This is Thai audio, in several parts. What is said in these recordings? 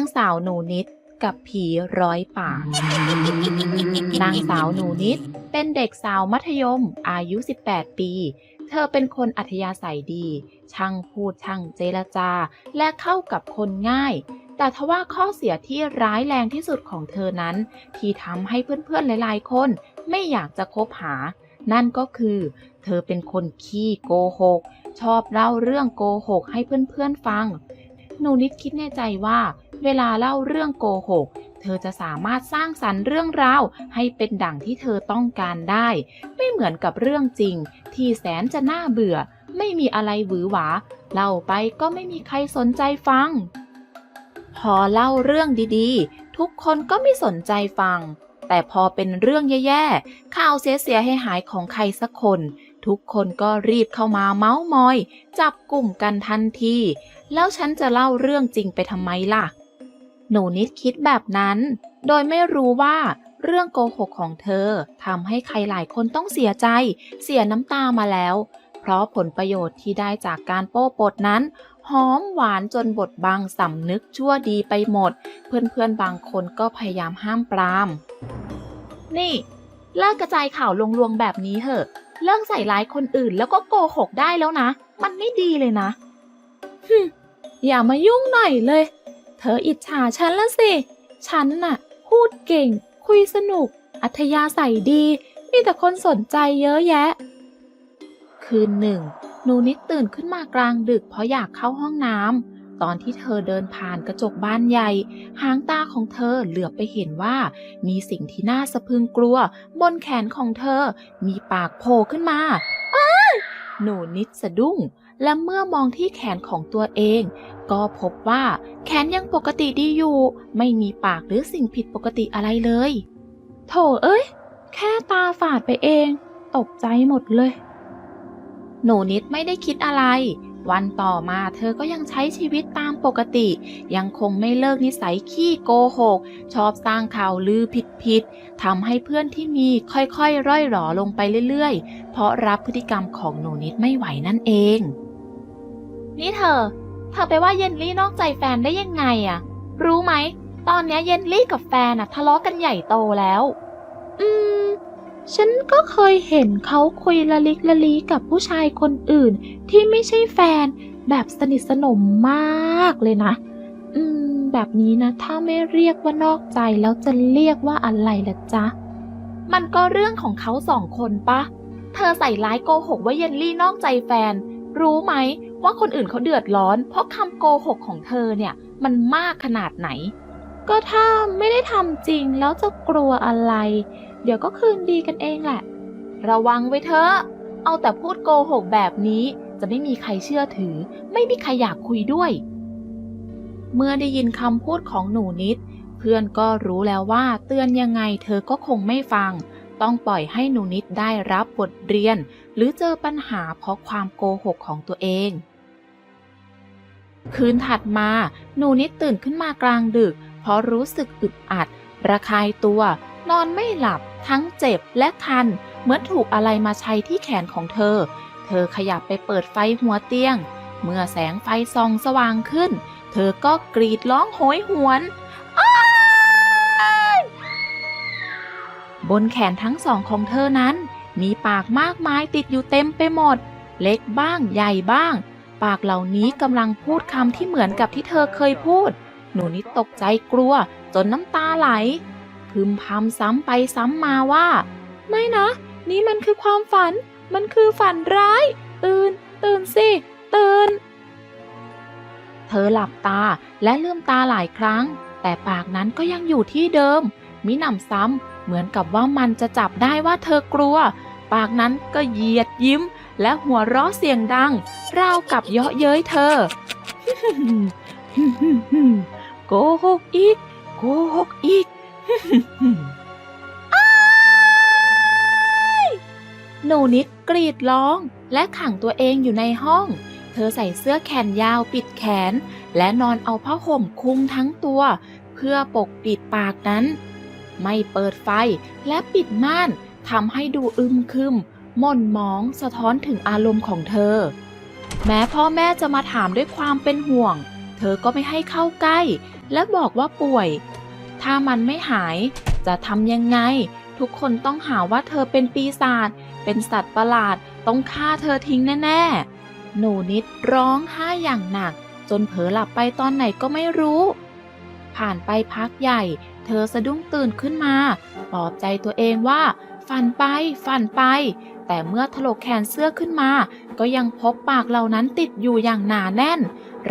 นางสาวหนูนิดกับผีร้อยปากนางสาวหนูนิด เป็นเด็กสาวมัธยม อายุ 18 ปี เธอเป็นคนอัธยาศัยดี ช่างพูดช่างเจรจา และเข้ากับคนง่าย แต่ทว่าข้อเสียที่ร้ายแรงที่สุดของเธอนั้น ที่ทำให้เพื่อนๆหลายๆ คนไม่อยากจะคบหา นั่นก็คือ เธอเป็นคนขี้โกหก ชอบเล่าเรื่องโกหกให้เพื่อนๆฟัง หนูนิดคิดในใจว่า เวลาเล่าเรื่องโกหก เธอจะสามารถสร้างสรรค์เรื่องราวให้เป็นดั่งที่เธอต้องการได้ ไม่เหมือนกับเรื่องจริง ที่แสนจะน่าเบื่อ ไม่มีอะไรหวือหวา เล่าไปก็ไม่มีใครสนใจฟัง พอเล่าเรื่องดีๆ ทุกคนก็ไม่สนใจฟัง แต่พอเป็นเรื่องแย่ๆ ข่าวเสียๆให้หายของใครสักคนทุกคนก็รีบเข้ามาเมาส์มอย จับกลุ่มกันทันที แล้วฉันจะเล่าเรื่องจริงไปทำไมล่ะ หนูนิดคิดแบบนั้น โดยไม่รู้ว่าเรื่องโกหกของเธอทำให้ใครหลายคนต้องเสียใจ เสียน้ำตามาแล้ว เพราะผลประโยชน์ที่ได้จากการโป้ปดนั้นหอมหวานจนบทบังสำนึกชั่วดีไปหมด เพื่อนๆบางคนก็พยายามห้ามปราม นี่ เลิกกระจายข่าวลวงๆแบบนี้เถอะ เลิกใส่ร้ายคนอื่นแล้วก็โกหกได้แล้วนะ มันไม่ดีเลยนะฮึอย่ามายุ่งหน่อยเลย เธออิจฉาฉันละสิ ฉันน่ะ พูดเก่ง คุยสนุก อัธยาศัยดี มีแต่คนสนใจเยอะแยะ คืนหนึ่งหนูนิดตื่นขึ้นมากลางดึกเพราะอยากเข้าห้องน้ำตอนที่เธอเดินผ่านกระจกบ้านใหญ่ หางตาของเธอเหลือบไปเห็นว่า มีสิ่งที่น่าสะพึงกลัว บนแขนของเธอมีปากโผล่ขึ้นมาหนูนิดสะดุ้ง และเมื่อมองที่แขนของตัวเอง ก็พบว่าแขนยังปกติดีอยู่ ไม่มีปากหรือสิ่งผิดปกติอะไรเลย โถเอ้ย แค่ตาฝาดไปเอง ตกใจหมดเลย หนูนิดไม่ได้คิดอะไร วันต่อมาเธอก็ยังใช้ชีวิตตามปกติ ยังคงไม่เลิกนิสัยขี้โกหก ชอบสร้างข่าวลือผิดๆทำให้เพื่อนที่มีค่อยๆ ร่อยหรอลงไปเรื่อยๆ เพราะรับพฤติกรรมของหนูนิดไม่ไหวนั่นเอง นี่เธอ เธอไปว่าเยนลี่นอกใจแฟนได้ยังไงอะรู้ไหม ตอนนี้เยนลี่กับแฟนอะทะเลาะกันใหญ่โตแล้ว อืม ฉันก็เคยเห็นเขาคุยละลิกละลีกับผู้ชายคนอื่น ที่ไม่ใช่แฟนแบบสนิทสนมมากเลยนะ อืม แบบนี้นะ ถ้าไม่เรียกว่านอกใจแล้วจะเรียกว่าอะไรล่ะจ๊ะ มันก็เรื่องของเขาสองคนปะ เธอใส่ร้ายโกหกว่าเยนลี่นอกใจแฟน รู้ไหม ว่าคนอื่นเขาเดือดร้อน เพราะคำโกหกของเธอเนี่ย มันมากขนาดไหน ก็ถ้าไม่ได้ทำจริงแล้วจะกลัวอะไร เดี๋ยวก็คืนดีกันเองแหละ ระวังไว้เถอะเอาแต่พูดโกหกแบบนี้จะไม่มีใครเชื่อถือ ไม่มีใครอยากคุยด้วย เมื่อได้ยินคำพูดของหนูนิด เพื่อนก็รู้แล้วว่าเตือนยังไงเธอก็คงไม่ฟัง ต้องปล่อยให้หนูนิดได้รับบทเรียน หรือเจอปัญหาเพราะความโกหกของตัวเอง คืนถัดมาหนูนิดตื่นขึ้นมากลางดึก เพราะรู้สึกอึดอัด ระคายตัว นอนไม่หลับ ทั้งเจ็บและคัน เหมือนถูกอะไรมาใชัยที่แขนของเธอ เธอขยับไปเปิดไฟหัวเตียง เมื่อแสงไฟส่องสว่างขึ้น เธอก็กรีดร้องโหยหวน บนแขนทั้งสองของเธอนั้น มีปากมากมายติดอยู่เต็มไปหมด เล็กบ้างใหญ่บ้าง ปากเหล่านี้กำลังพูดคำที่เหมือนกับที่เธอเคยพูด หนูนิดตกใจกลัว จนน้ำตาไหล พึมพำซ้ำไปซ้ำมาว่า ไม่นะ นี่มันคือความฝัน มันคือฝันร้าย ตื่น ตื่นสิ ตื่น เธอหลับตาและลืมตาหลายครั้ง แต่ปากนั้นก็ยังอยู่ที่เดิม มิหนำซ้ำเหมือนกับว่ามันจะจับได้ว่าเธอกลัว ปากนั้นก็เหยียดยิ้ม และหัวเราะเสียงดัง ราวกับเยาะเย้ยเธอ โกหกอีก โกหกอีกหนูนิดกรีดร้อง และขังตัวเองอยู่ในห้อง เธอใส่เสื้อแขนยาวปิดแขน และนอนเอาผ้าห่มคลุมทั้งตัว เพื่อปกปิดปากนั้น ไม่เปิดไฟและปิดม่านทำให้ดูอึมครึม หม่นมองสะท้อนถึงอารมณ์ของเธอ แม้พ่อแม่จะมาถามด้วยความเป็นห่วง เธอก็ไม่ให้เข้าใกล้ และบอกว่าป่วย ถ้ามันไม่หายจะทำยังไง ทุกคนต้องหาว่าเธอเป็นปีศาจเป็นสัตว์ประหลาดต้องฆ่าเธอทิ้งแน่ๆ หนูนิดร้องไห้อย่างหนัก จนเผลอหลับไปตอนไหนก็ไม่รู้ ผ่านไปพักใหญ่ เธอสะดุ้งตื่นขึ้นมา ปลอบใจตัวเองว่า ฝันไป ฝันไป แต่เมื่อถลกแขนเสื้อขึ้นมา ก็ยังพบปากเหล่านั้นติดอยู่อย่างหนาแน่น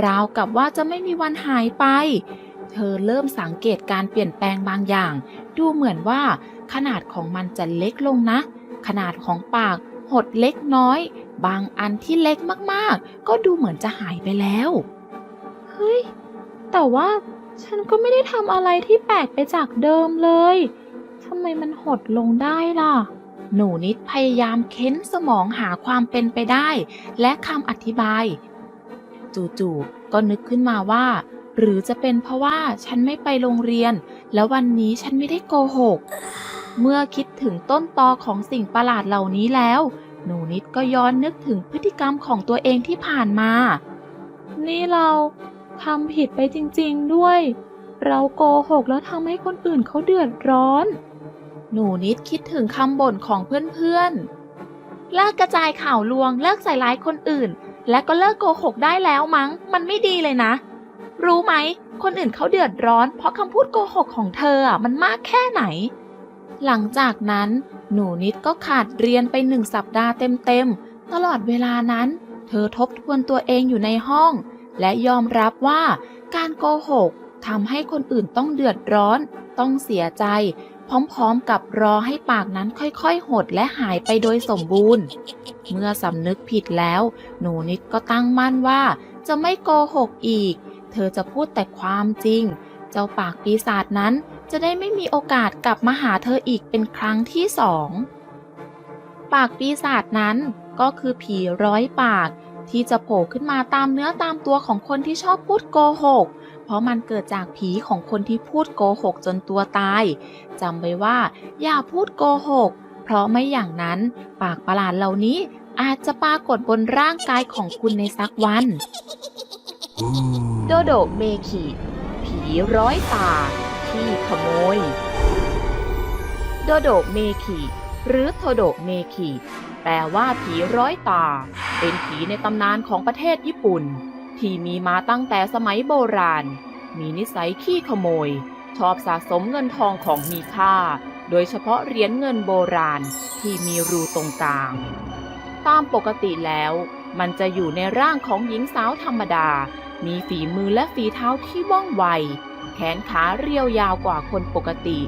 ราวกับว่าจะไม่มีวันหายไป เธอเริ่มสังเกตการเปลี่ยนแปลงบางอย่าง ดูเหมือนว่า ขนาดของมันจะเล็กลงนะ ขนาดของปากหดเล็กน้อย บางอันที่เล็กมากๆ ก็ดูเหมือนจะหายไปแล้ว เฮ้ย แต่ว่าฉันก็ไม่ได้ทำอะไรที่แปลกไปจากเดิมเลย ทำไมมันหดลงได้ล่ะ หนูนิดพยายามเค้นสมองหาความเป็นไปได้ และคำอธิบาย จู่ๆก็นึกขึ้นมาว่า หรือจะเป็นเพราะว่าฉันไม่ไปโรงเรียน แล้ววันนี้ฉันไม่ได้โกหก เมื่อคิดถึงต้นตอของสิ่งประหลาดเหล่านี้แล้ว หนูนิดก็ย้อนนึกถึงพฤติกรรมของตัวเองที่ผ่านมา นี่เราทำผิดไปจริง ๆด้วย เราโกหกแล้วทำให้คนอื่นเขาเดือดร้อน หนูนิดคิดถึงคำบ่นของเพื่อนๆ เลิกกระจายข่าวลวงเลิกใส่ร้ายคนอื่น และก็เลิกโกหกได้แล้วมั้ง มันไม่ดีเลยนะ รู้ไหม คนอื่นเขาเดือดร้อน เพราะคำพูดโกหกของเธออะมันมากแค่ไหน หลังจากนั้นหนูนิดก็ขาดเรียนไปหนึ่งสัปดาห์เต็มๆ ตลอดเวลานั้น เธอทบทวนตัวเองอยู่ในห้อง และยอมรับว่าการโกหกทำให้คนอื่นต้องเดือดร้อน ต้องเสียใจ พร้อมๆกับรอให้ปากนั้นค่อยๆ หดและหายไปโดยสมบูรณ์ เมื่อสำนึกผิดแล้ว หนูนิดก็ตั้งมั่นว่า จะไม่โกหกอีก เธอจะพูดแต่ความจริง เจ้าปากปีศาจนั้นจะได้ไม่มีโอกาสกลับมาหาเธออีกเป็นครั้งที่สอง ปากปีศาจนั้นก็คือผีร้อยปากที่จะโผล่ขึ้นมาตามเนื้อตามตัวของคนที่ชอบพูดโกหก เพราะมันเกิดจากผีของคนที่พูดโกหกจนตัวตายจำไว้ว่า อย่าพูดโกหก เพราะไม่อย่างนั้น ปากประหลาดเหล่านี้อาจจะปรากฏบนร่างกายของคุณในสักวัน โดโดเมคิ ผีร้อยตา ที่ขโมย โดโดเมคิหรือโทโดเมคิแปลว่าผีร้อยตา เป็นผีในตำนานของประเทศญี่ปุ่น ที่มีมาตั้งแต่สมัยโบราณ มีนิสัยขี้ขโมย ชอบสะสมเงินทองของมีค่า โดยเฉพาะเหรียญเงินโบราณที่มีรูตรงกลาง ตามปกติแล้ว มันจะอยู่ในร่างของหญิงสาวธรรมดา มีฝีมือและฝีเท้าที่ว่องไว แขนขาเรียวยาวกว่าคนปกติ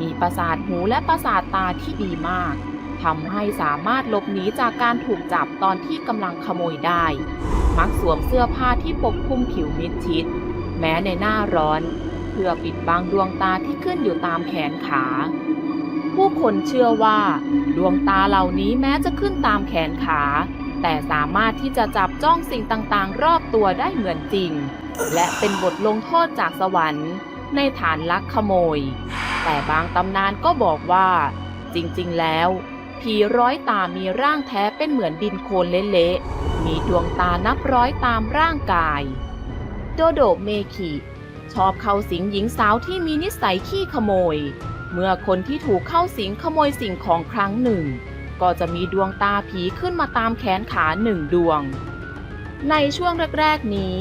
มีประสาทหูและประสาทตาที่ดีมาก ทำให้สามารถหลบหนีจากการถูกจับตอนที่กำลังขโมยได้ มักสวมเสื้อผ้าที่ปกคลุมผิวมิดชิด แม้ในหน้าร้อน เพื่อปิดบังดวงตาที่ขึ้นอยู่ตามแขนขา ผู้คนเชื่อว่า ดวงตาเหล่านี้แม้จะขึ้นตามแขนขา แต่สามารถที่จะจับจ้องสิ่งต่างๆ รอบตัวได้เหมือนจริง และเป็นบทลงโทษจากสวรรค์ ในฐานลักขโมย แต่บางตำนานก็บอกว่าจริง ๆ แล้ว ผีร้อยตามีร่างแท้เป็นเหมือนดินโคลนเละๆ มีดวงตานับร้อยตามร่างกาย โดโดเมคิชอบเข้าสิงหญิงสาวที่มีนิสัยขี้ขโมย เมื่อคนที่ถูกเข้าสิงขโมยสิ่งของครั้งหนึ่ง ก็จะมีดวงตาผีขึ้นมาตามแขนขาหนึ่งดวง ในช่วงแรกๆนี้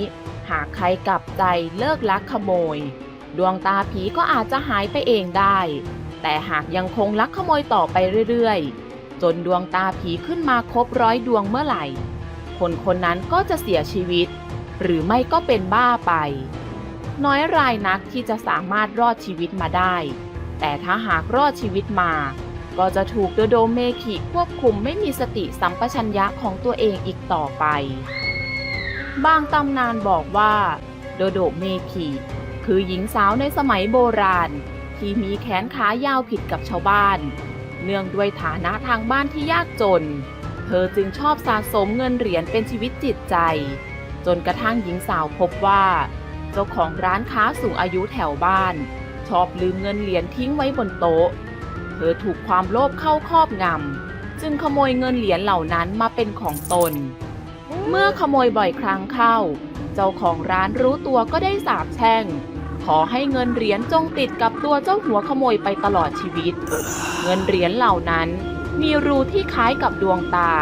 หากใครกลับใจเลิกลักขโมย ดวงตาผีก็อาจจะหายไปเองได้ แต่หากยังคงลักขโมยต่อไปเรื่อยๆ จนดวงตาผีขึ้นมาครบร้อยดวงเมื่อไหร่ คนคนนั้นก็จะเสียชีวิต หรือไม่ก็เป็นบ้าไป น้อยรายนักที่จะสามารถรอดชีวิตมาได้ แต่ถ้าหากรอดชีวิตมา ก็จะถูกโดโดเมคิควบคุมไม่มีสติสัมปชัญญะของตัวเองอีกต่อไป บางตำนานบอกว่า โดโดเมคิคือหญิงสาวในสมัยโบราณ ที่มีแขนขายาวผิดกับชาวบ้าน เนื่องด้วยฐานะทางบ้านที่ยากจน เธอจึงชอบสะสมเงินเหรียญเป็นชีวิตจิตใจ จนกระทั่งหญิงสาวพบว่า เจ้าของร้านค้าสูงอายุแถวบ้าน ชอบลืมเงินเหรียญทิ้งไว้บนโต๊ะ เธอถูกความโลภเข้าครอบงำ จึงขโมยเงินเหรียญเหล่านั้นมาเป็นของตน เมื่อขโมยบ่อยครั้งเข้า เจ้าของร้านรู้ตัวก็ได้สาบแช่ง ขอให้เงินเหรียญจงติดกับตัวเจ้าหัวขโมยไปตลอดชีวิต เงินเหรียญเหล่านั้นมีรูที่คล้ายกับดวงตา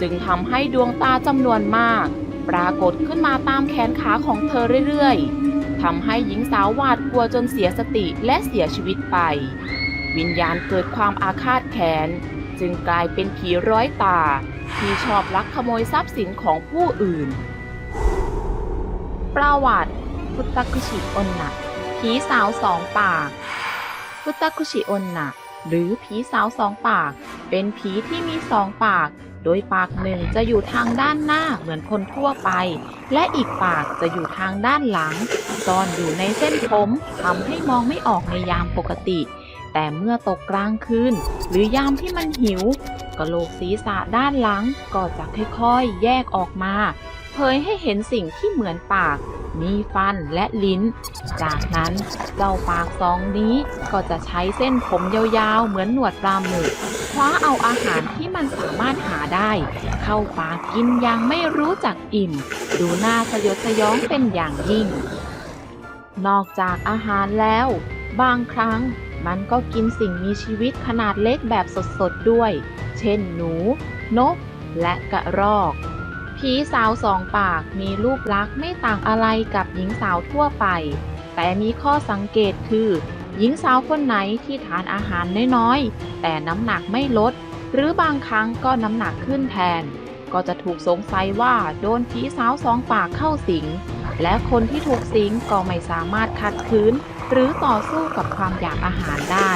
จึงทำให้ดวงตาจำนวนมาก ปรากฏขึ้นมาตามแขนขาของเธอเรื่อยๆทำให้หญิงสาวหวาดกลัวจนเสียสติและเสียชีวิตไป วิญญาณเกิดความอาฆาตแค้นจึงกลายเป็นผีร้อยตา ที่ชอบลักขโมยทรัพย์สินของผู้อื่น ประวัติ พุทธคุชิอนนะผีสาวสองปาก พุทธคุชิอนนะหรือผีสาวสองปาก เป็นผีที่มีสองปาก โดยปากหนึ่งจะอยู่ทางด้านหน้าเหมือนคนทั่วไป และอีกปากจะอยู่ทางด้านหลังซ่อนอยู่ในเส้นผมทำให้มองไม่ออกในยามปกติ แต่เมื่อตกกลางคืนหรือยามที่มันหิวกะโหลกศีรษะด้านหลังก็จะค่อยๆ แยกออกมา เผยให้เห็นสิ่งที่เหมือนปาก มีฟันและลิ้น จากนั้นเจ้าปากสองนี้ก็จะใช้เส้นผมยาวๆ เหมือนหนวดปลาหมึกคว้าเอาอาหารที่มันสามารถหาได้ เข้าปากกินอย่างไม่รู้จักอิ่ม ดูน่าสยดสยองเป็นอย่างยิ่ง นอกจากอาหารแล้ว บางครั้งมันก็กินสิ่งมีชีวิตขนาดเล็กแบบสดๆด้วย เช่นหนู นก และกระรอก ผีสาวสองปากมีรูปลักษณ์ไม่ต่างอะไรกับหญิงสาวทั่วไป แต่มีข้อสังเกตคือ หญิงสาวคนไหนที่ทานอาหารน้อยๆ แต่น้ำหนักไม่ลด หรือบางครั้งก็น้ำหนักขึ้นแทน ก็จะถูกสงสัยว่าโดนผีสาวสองปากเข้าสิง และคนที่ถูกสิงก็ไม่สามารถขัดขืน หรือต่อสู้กับความอยากอาหารได้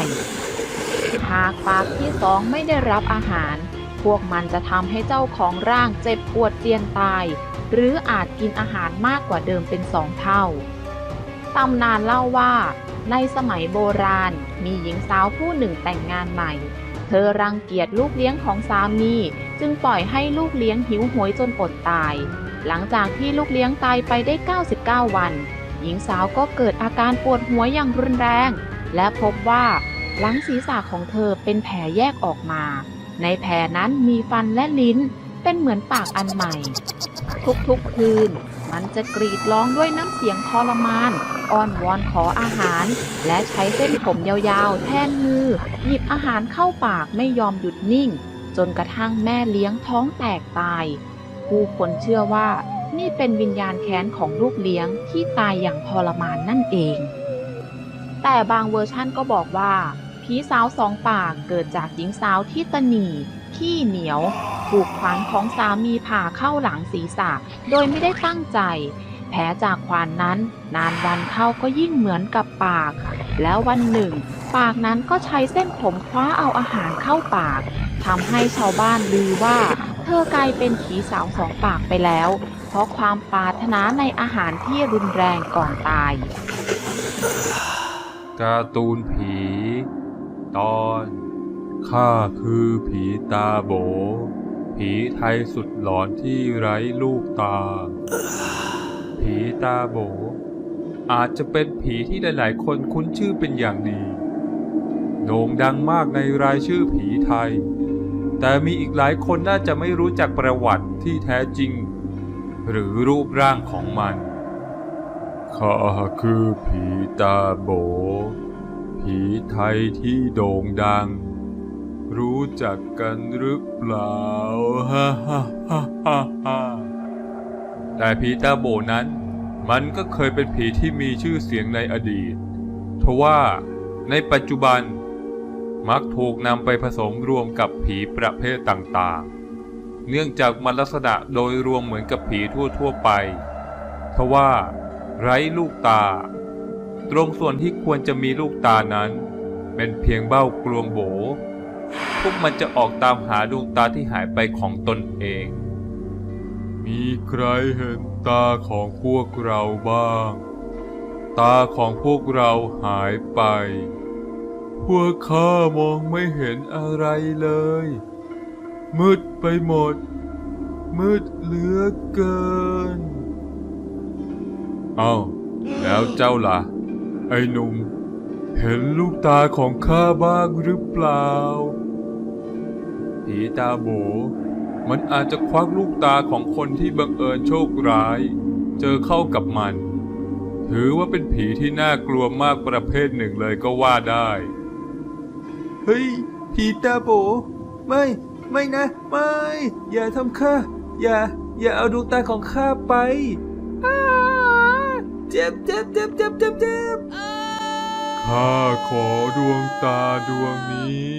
หากปากที่สองไม่ได้รับอาหาร พวกมันจะทำให้เจ้าของร่างเจ็บปวดเจียนตาย หรืออาจกินอาหารมากกว่าเดิมเป็นสองเท่า ตำนานเล่าว่า ในสมัยโบราณ มีหญิงสาวผู้หนึ่งแต่งงานใหม่ เธอรังเกียจลูกเลี้ยงของสามี จึงปล่อยให้ลูกเลี้ยงหิวโหวยจนอดตาย หลังจากที่ลูกเลี้ยงตายไปได้ 99 วัน หญิงสาวก็เกิดอาการปวดหัวอย่างรุนแรง และพบว่าหลังศีรษะของเธอเป็นแผลแยกออกมา ในแผลนั้นมีฟันและลิ้นเป็นเหมือนปากอันใหม่ ทุกๆคืน มันจะกรีดร้องด้วยน้ำเสียงทรมาน อ้อนวอนขออาหาร และใช้เส้นผมยาวๆ แทนมือ หยิบอาหารเข้าปากไม่ยอมหยุดนิ่ง จนกระทั่งแม่เลี้ยงท้องแตกตาย ผู้คนเชื่อว่า นี่เป็นวิญญาณแค้นของลูกเลี้ยงที่ตายอย่างทรมานนั่นเอง แต่บางเวอร์ชั่นก็บอกว่า ผีสาวสองปากเกิดจากหญิงสาวที่ตนีขี้เหนียว ถูกขวานของสามีผ่าเข้าหลังศีรษะ โดยไม่ได้ตั้งใจ แผลจากขวานนั้น นานวันเข้าก็ยิ่งเหมือนกับปาก แล้ววันหนึ่ง ปากนั้นก็ใช้เส้นผมคว้าเอาอาหารเข้าปากทำให้ชาวบ้านลือว่า เธอกลายเป็นผีสาวสองปากไปแล้ว เพราะความปรารถนาในอาหารที่รุนแรงก่อนตายการ์ตูนผี ตอน ข้าคือผีตาโบ ผีไทยสุดหลอนที่ไร้ลูกตา ผีตาโบ อาจจะเป็นผีที่หลายๆ คนคุ้นชื่อเป็นอย่างดี โด่งดังมากในรายชื่อผีไทย แต่มีอีกหลายคนน่าจะไม่รู้จักประวัติที่แท้จริง หรือรูปร่างของมันข้าคือผีตาโบ ผีไทยที่โด่งดัง รู้จักกันหรือเปล่าฮ่าฮ่าฮ่าฮ่าฮ่าแต่ผีตาโบนั้นมันก็เคยเป็นผีที่มีชื่อเสียงในอดีตทว่าในปัจจุบันมักถูกนำไปผสมรวมกับผีประเภทต่างๆ เนื่องจากมันลักษณะโดยรวมเหมือนกับผีทั่วๆไป ทว่าไร้ลูกตา ตรงส่วนที่ควรจะมีลูกตานั้น เป็นเพียงเบ้ากลวงโบ พวกมันจะออกตามหาดวงตาที่หายไปของตนเอง มีใครเห็นตาของพวกเราบ้าง ตาของพวกเราหายไป พวกข้ามองไม่เห็นอะไรเลย มืดไปหมด มืดเหลือเกิน เอา้าแล้วเจ้าล่ะ อ้หนุ่ม เห็นลูกตาของข้าบ้างหรือเปล่า ผีตาโบ มันอาจจะควักลูกตาของคนที่บังเอิญโชคร้าย เจอเข้ากับมัน ถือว่าเป็นผีที่น่ากลัวมากประเภทหนึ่งเลยก็ว่าได้ เฮ้ย ผีตาโบ ไม่ ไม่นะ ไม่ อย่าทำข้า อย่า อย่าเอาดวงตาของข้าไป เจ็บเจ็บเจ็บเจ็บเจ็บเจ็บข้าขอดวงตาดวงนี้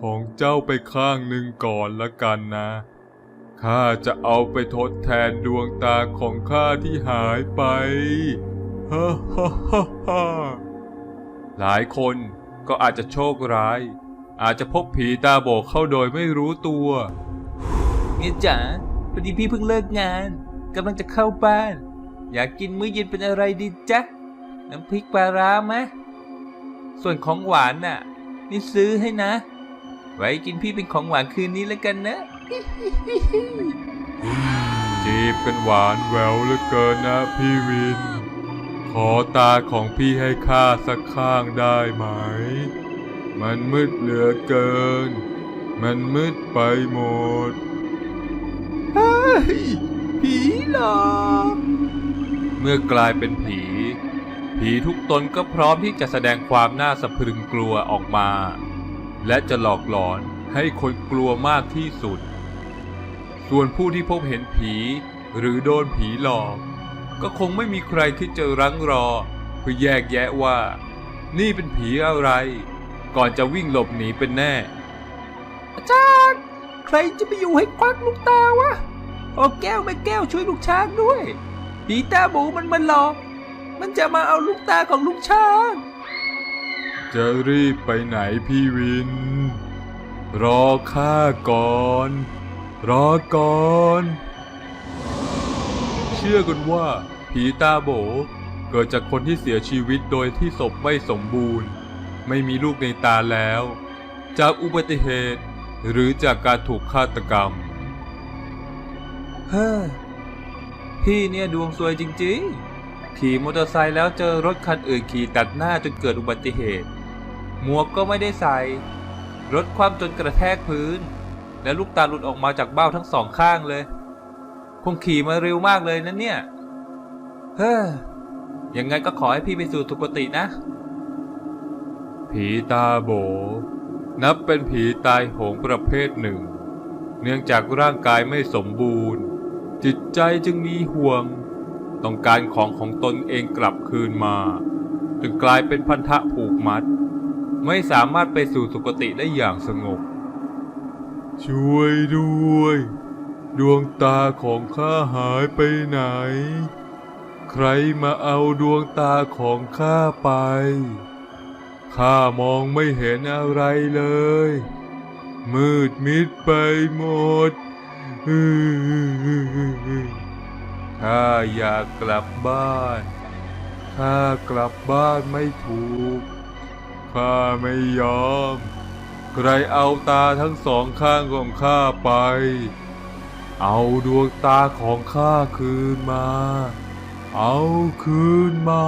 ของเจ้าไปข้างหนึ่งก่อนละกันนะข้าจะเอาไปทดแทนดวงตาของข้าที่หายไปฮ่าฮ่าฮ่าฮ่าหลายคนก็อาจจะโชคร้าย อาจจะพบผีตาโบกเข้าโดยไม่รู้ตัวเมียจ๋าพอดีพี่เพิ่งเลิกงานกำลังจะเข้าบ้าน อยากกินมื้อเย็นเป็นอะไรดีจ๊ะ น้ำพริกปลาร้าไหมส่วนของหวานน่ะ นี่ซื้อให้นะ ไว้กินพี่เป็นของหวานคืนนี้แล้วกันนะ จีบกันหวานแหววเหลือเกินนะพี่วิน ขอตาของพี่ให้ข้าสักข้างได้ไหม มันมืดเหลือเกิน มันมืดไปหมด เฮ้ยผีหลอก เมื่อกลายเป็นผี ผีทุกตนก็พร้อมที่จะแสดงความน่าสะพรึงกลัวออกมา และจะหลอกหลอนให้คนกลัวมากที่สุด ส่วนผู้ที่พบเห็นผี หรือโดนผีหลอก ก็คงไม่มีใครที่จะรั้งรอ เพื่อแยกแยะว่า นี่เป็นผีอะไร ก่อนจะวิ่งหลบหนีเป็นแน่ อาจารย์ ใครจะไปอยู่ให้ควักลูกตาวะเอาแก้วแม่แก้วช่วยลูกช้างด้วย ผีตาหมูมันมันหลอก มันจะมาเอาลูกตาของลูกช้าง จะรีบไปไหนพี่วิน รอข้าก่อน รอก่อน เชื่อกันว่า ผีตาโบเกิดจากคนที่เสียชีวิตโดยที่ศพไม่สมบูรณ์ ไม่มีลูกในตาแล้ว จากอุบัติเหตุหรือจากการถูกฆาตกรรมเฮ้อ พี่เนี่ยดวงซวยจริงๆ ขี่มอเตอร์ไซค์แล้วเจอรถคันอื่นขี่ตัดหน้าจนเกิดอุบัติเหตุ หมวกก็ไม่ได้ใส่ รถคว่ำจนกระแทกพื้น และลูกตาหลุดออกมาจากเบ้าทั้งสองข้างเลย คงขี่มาเร็วมากเลยนะเนี่ย เฮ้อ ยังไงก็ขอให้พี่ไปสู่ทุกตินะ ผีตาโบ นับเป็นผีตายโหงประเภทหนึ่ง เนื่องจากร่างกายไม่สมบูรณ์ จิตใจจึงมีห่วง ต้องการของของตนเองกลับคืนมาจึงกลายเป็นพันธะผูกมัด ไม่สามารถไปสู่สุคติได้อย่างสงบ ช่วยด้วย ดวงตาของข้าหายไปไหน ใครมาเอาดวงตาของข้าไปข้ามองไม่เห็นอะไรเลย มืดมิดไปหมด ข้าอยากกลับบ้าน ข้ากลับบ้านไม่ถูก ข้าไม่ยอม ใครเอาตาทั้งสองข้างของข้าไป เอาดวงตาของข้าคืนมา เอาคืนมา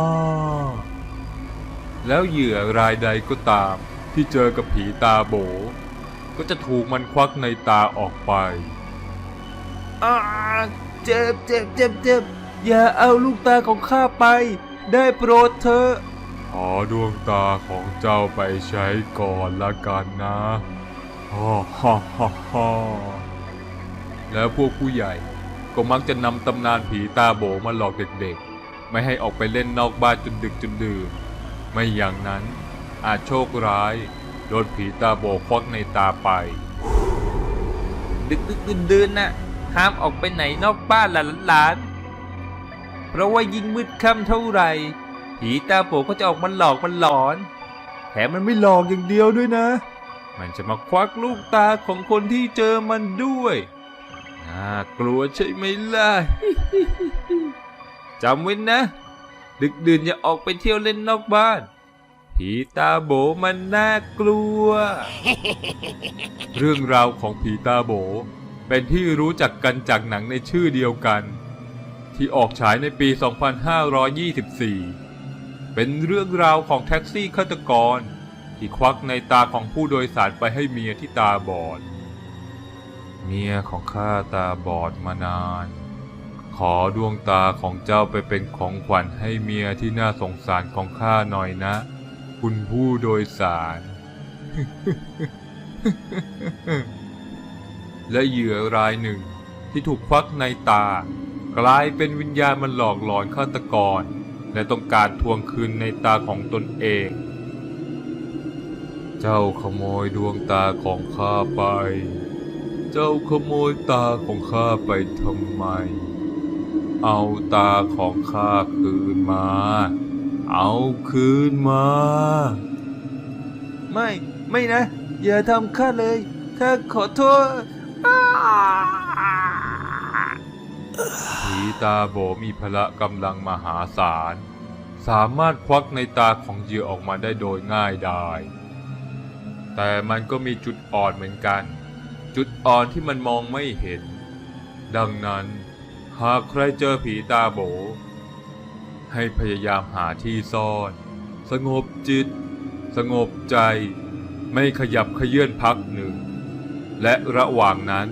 แล้วเหยื่อรายใดก็ตามที่เจอกับผีตาโบ ก็จะถูกมันควักในตาออกไป อ่าเจ็บเจ็บเจ็บเจ็บอย่าเอาลูกตาของข้าไป ได้โปรดเถอะขอดวงตาของเจ้าไปใช้ก่อนละกันนะฮ่าฮ่าฮ่าฮ่าแล้วพวกผู้ใหญ่ก็มักจะนำตำนานผีตาโบมาหลอกเด็กๆ ไม่ให้ออกไปเล่นนอกบ้านจนดึกจนดื่น ไม่อย่างนั้นอาจโชคร้าย โดนผีตาโบควักในตาไป ดึกดึกดื่นดื่นน่ะ ห้ามออกไปไหนนอกบ้านหลานหลานๆเพราะว่ายิ่งมืดค่ำเท่าไหร่ผีตาโปก็จะออกมันหลอกมันหลอน แถมมันไม่หลอกอย่างเดียวด้วยนะ มันจะมาควักลูกตาของคนที่เจอมันด้วยน่ากลัวใช่ไหมล่ะจำไว้นะ ดึกดื่นอย่าออกไปเที่ยวเล่นนอกบ้าน ผีตาโบมันน่ากลัว เรื่องราวของผีตาโบ เป็นที่รู้จักกันจากหนังในชื่อเดียวกัน ที่ออกฉายในปี 2524 เป็นเรื่องราวของแท็กซี่ฆาตกร ที่ควักในตาของผู้โดยสารไปให้เมียที่ตาบอด เมียของข้าตาบอดมานาน ขอดวงตาของเจ้าไปเป็นของขวัญให้เมียที่น่าสงสารของข้าหน่อยนะ คุณผู้โดยสาร และเหยื่อรายหนึ่งที่ถูกควักในตา กลายเป็นวิญญาณมันหลอกหลอนฆาตกร และต้องการทวงคืนในตาของตนเอง เจ้าขโมยดวงตาของข้าไป เจ้าขโมยตาของข้าไปทำไม เอาตาของข้าคืนมา เอาคืนมา ไม่ ไม่นะ อย่าทำข้าเลยข้าขอโทษ ผีตาโบมีพละกำลังมหาศาล สามารถควักในตาของเหยื่อออกมาได้โดยง่ายดาย แต่มันก็มีจุดอ่อนเหมือนกัน จุดอ่อนที่มันมองไม่เห็น ดังนั้นหากใครเจอผีตาโบ ให้พยายามหาที่ซ่อน สงบจิต สงบใจ ไม่ขยับขยื่นพักหนึ่ง และระหว่างนั้น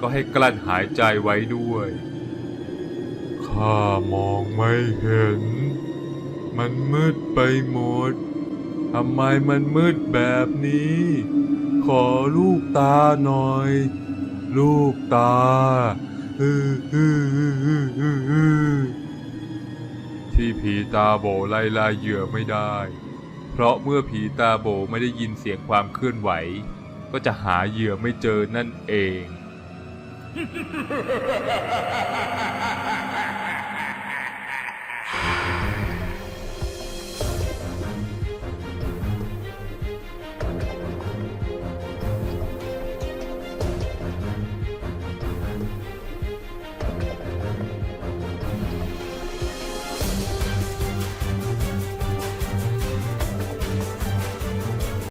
ก็ให้กลั้นหายใจไว้ด้วย ข้ามองไม่เห็น มันมืดไปหมด ทำไมมันมืดแบบนี้ ขอลูกตาหน่อย ลูกตาที่ผีตาโบไล่ล่าเหยื่อไม่ได้ เพราะเมื่อผีตาโบไม่ได้ยินเสียงความเคลื่อนไหว ก็จะหาเหยื่อไม่เจอนั่นเอง